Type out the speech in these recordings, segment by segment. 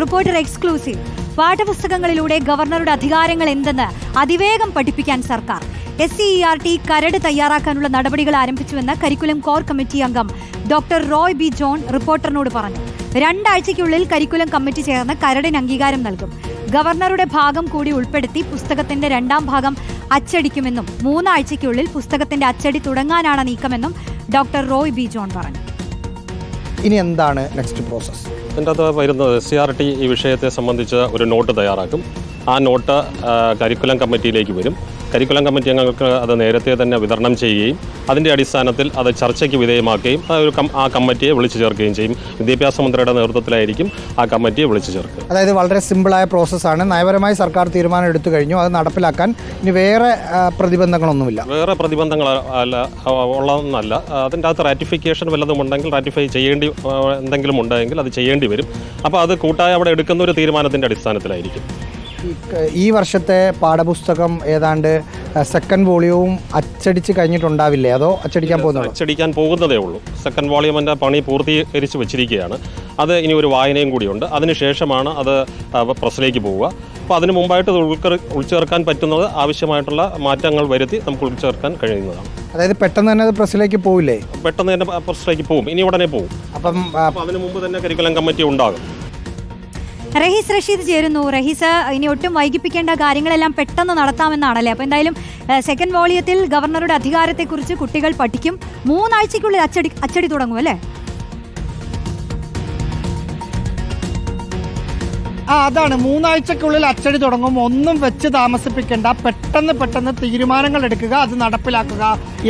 Reporter exclusive. പാഠപുസ്തകങ്ങളിലൂടെ ഗവർണറുടെ അധികാരങ്ങൾ എന്തെന്ന് അതിവേഗം പഠിപ്പിക്കാൻ സർക്കാർ. S C E R T കരട് തയ്യാറാക്കാനുള്ള നടപടികൾ ആരംഭിച്ചുവെന്ന് കരിക്കുലം കോർ കമ്മിറ്റി അംഗം ഡോക്ടർ റോയ് ബി ജോൺ റിപ്പോർട്ടറിനോട് പറഞ്ഞു. രണ്ടാഴ്ചയ്ക്കുള്ളിൽ കരിക്കുലം കമ്മിറ്റി ചേർന്ന് കരടിന് അംഗീകാരം നൽകും. ഗവർണറുടെ ഭാഗം കൂടി ഉൾപ്പെടുത്തി പുസ്തകത്തിന്റെ രണ്ടാം ഭാഗം അച്ചടിക്കുമെന്നും മൂന്നാഴ്ചയ്ക്കുള്ളിൽ പുസ്തകത്തിന്റെ അച്ചടി തുടങ്ങാനാണ് നീക്കമെന്നും ഡോക്ടർ റോയ് ബി ജോൺ പറഞ്ഞു. ഇനി എന്താണ് നെക്സ്റ്റ് പ്രോസസ്സ് ഇതിന്റെ അകത്ത് വരുന്നത് സി ആർ ടി ഈ വിഷയത്തെ സംബന്ധിച്ച് ഒരു നോട്ട് തയ്യാറാക്കും. ആ നോട്ട് കരിക്കുലം കമ്മിറ്റിയിലേക്ക് വരും. കരിക്കുലം കമ്മിറ്റി അംഗങ്ങൾക്ക് അത് നേരത്തെ തന്നെ വിതരണം ചെയ്യുകയും അതിന്റെ അടിസ്ഥാനത്തിൽ അത് ചർച്ചയ്ക്ക് വിധേയമാക്കുകയും ഒരു ആ കമ്മിറ്റിയെ വിളിച്ചു ചേർക്കുകയും ചെയ്യും. വിദ്യാഭ്യാസ മന്ത്രിയുടെ നേതൃത്വത്തിലായിരിക്കും ആ കമ്മിറ്റിയെ വിളിച്ചു ചേർക്കുക. അതായത് വളരെ സിമ്പിളായ പ്രോസസ്സാണ് നയപരമായി സർക്കാർ തീരുമാനം എടുത്തു കഴിഞ്ഞു. അത് നടപ്പിലാക്കാൻ ഇനി വേറെ പ്രതിബന്ധങ്ങളൊന്നുമില്ല. വേറെ പ്രതിബന്ധങ്ങൾ അല്ല ഉള്ളതെന്നല്ല അതിന്റെ അകത്ത് റാറ്റിഫിക്കേഷൻ വല്ലതും ഉണ്ടെങ്കിൽ റാറ്റിഫൈ ചെയ്യേണ്ടി എന്തെങ്കിലും ഉണ്ടെങ്കിൽ അത് ചെയ്യേണ്ടി വരും. അപ്പോൾ അത് കൂട്ടായി അവിടെ എടുക്കുന്ന ഒരു തീരുമാനത്തിന്റെ അടിസ്ഥാനത്തിലായിരിക്കും. ഈ വർഷത്തെ പാഠപുസ്തകം ഏതാണ്ട് സെക്കൻഡ് വോളിയവും അച്ചടിച്ച് കഴിഞ്ഞിട്ടുണ്ടാവില്ലേ? അതോ അച്ചടിക്കാൻ പോകുന്നത് അച്ചടിക്കാൻ പോകുന്നതേ ഉള്ളൂ. സെക്കൻഡ് വോളിയമിന്റെ പണി പൂർത്തീകരിച്ച് വെച്ചിരിക്കുകയാണ്. അത് ഇനി ഒരു വായനയും കൂടിയുണ്ട്. അതിനുശേഷമാണ് അത് പ്രസിലേക്ക് പ്രസ്സിലേക്ക് പോവുക. അപ്പോൾ അതിന് മുമ്പായിട്ട് ഉൾക്കർ ഉൾച്ചേർക്കാൻ പറ്റുന്നത് ആവശ്യമായിട്ടുള്ള മാറ്റങ്ങൾ വരുത്തി നമുക്ക് ഉൾച്ചേർക്കാൻ കഴിയുന്നതാണ്. അതായത് പെട്ടെന്ന് തന്നെ അത് പ്രസ്സിലേക്ക് പോവില്ലേ? പെട്ടെന്ന് തന്നെ പ്രസ്സിലേക്ക് പോകും ഇനി ഉടനെ പോകും അപ്പം അതിന് മുമ്പ് തന്നെ കരിക്കുലം കമ്മിറ്റി ഉണ്ടാകും. റഹീസ് റഷീദ് ചേരുന്നു. റഹീസ് ഇനി ഒട്ടും വൈകിപ്പിക്കേണ്ട കാര്യങ്ങളെല്ലാം പെട്ടെന്ന് നടത്താമെന്നാണല്ലേ? അപ്പോൾ എന്തായാലും സെക്കൻഡ് വോളിയത്തിൽ ഗവർണറുടെ അധികാരത്തെക്കുറിച്ച് കുട്ടികൾ പഠിക്കും. മൂന്നാഴ്ചയ്ക്കുള്ളിൽ അച്ചടി അച്ചടി തുടങ്ങും അല്ലേ? ആ അതാണ്. മൂന്നാഴ്ചക്കുള്ളിൽ അച്ചടി തുടങ്ങും. ഒന്നും വെച്ച് താമസിപ്പിക്കേണ്ട. പെട്ടെന്ന് പെട്ടെന്ന് തീരുമാനങ്ങൾ എടുക്കുക അത് നടപ്പിലാക്കുക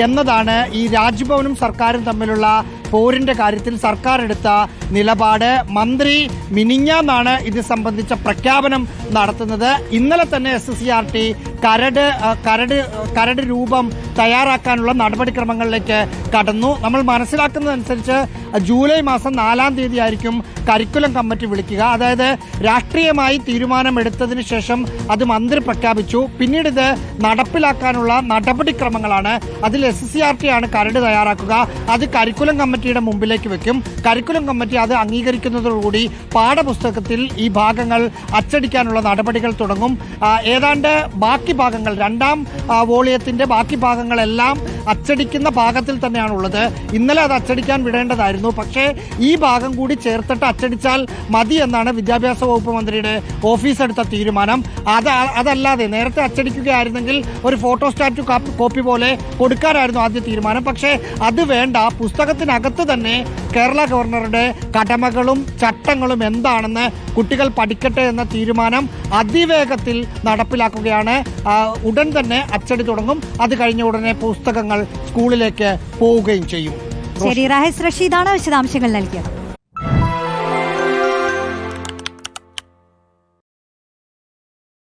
എന്നതാണ് ഈ രാജ്ഭവനും സർക്കാരും തമ്മിലുള്ള പോരിന്റെ കാര്യത്തിൽ സർക്കാർ എടുത്ത നിലപാട്. മന്ത്രി മിനിഞ്ഞാന്നാണ് ഇത് സംബന്ധിച്ച പ്രഖ്യാപനം നടത്തുന്നത്. ഇന്നലെ തന്നെ എസ് കരട് കരട് കരട് രൂപം തയ്യാറാക്കാനുള്ള നടപടിക്രമങ്ങളിലേക്ക് കടന്നു. നമ്മൾ മനസ്സിലാക്കുന്നതനുസരിച്ച് ജൂലൈ മാസം നാലാം തീയതി ആയിരിക്കും കരിക്കുലം കമ്മിറ്റി വിളിക്കുക. അതായത് രാഷ്ട്രീയമായി തീരുമാനമെടുത്തതിന് ശേഷം അത് മന്ത്രി പ്രഖ്യാപിച്ചു. പിന്നീട് ഇത് നടപ്പിലാക്കാനുള്ള നടപടിക്രമങ്ങളാണ്. അതിൽ എസ് സി ആർ ടി ആണ് കരട് തയ്യാറാക്കുക. അത് കരിക്കുലം കമ്മിറ്റിയുടെ മുമ്പിലേക്ക് വെക്കും. കരിക്കുലം കമ്മിറ്റി അത് അംഗീകരിക്കുന്നതോടുകൂടി പാഠപുസ്തകത്തിൽ ഈ ഭാഗങ്ങൾ അച്ചടിക്കാനുള്ള നടപടികൾ തുടങ്ങും. ഏതാണ്ട് ബാക്കി ഭാഗങ്ങൾ രണ്ടാം വോളിയത്തിന്റെ ബാക്കി ഭാഗങ്ങളെല്ലാം അച്ചടിക്കുന്ന ഭാഗത്തിൽ തന്നെയാണുള്ളത്. ഇന്നലെ അത് അച്ചടിക്കാൻ വിടേണ്ടതായിരുന്നു. പക്ഷേ ഈ ഭാഗം കൂടി ചേർത്തിട്ട് അച്ചടിച്ചാൽ മതി എന്നാണ് വിദ്യാഭ്യാസ വകുപ്പ് മന്ത്രിയുടെ ഓഫീസ് എടുത്ത തീരുമാനം. അത് അതല്ലാതെ നേരത്തെ അച്ചടിക്കുകയായിരുന്നെങ്കിൽ ഒരു ഫോട്ടോ സ്റ്റാറ്റു കോപ്പി പോലെ കൊടുക്കാനായിരുന്നു ആദ്യ തീരുമാനം. പക്ഷേ അത് വേണ്ട. പുസ്തകത്തിനകത്ത് തന്നെ കേരള ഗവർണറുടെ കടമകളും ചട്ടങ്ങളും എന്താണെന്ന് കുട്ടികൾ പഠിക്കട്ടെ എന്ന തീരുമാനം അതിവേഗത്തിൽ നടപ്പിലാക്കുകയാണ്. ഉടൻ തന്നെ അച്ചടി തുടങ്ങും. അത് കഴിഞ്ഞ ഉടനെ പുസ്തകങ്ങൾ സ്കൂളിലേക്ക് പോവുകയും ചെയ്യും. ശരി റഹീസ് റഷീദാണ് വിശദാംശങ്ങൾ നൽകിയത്.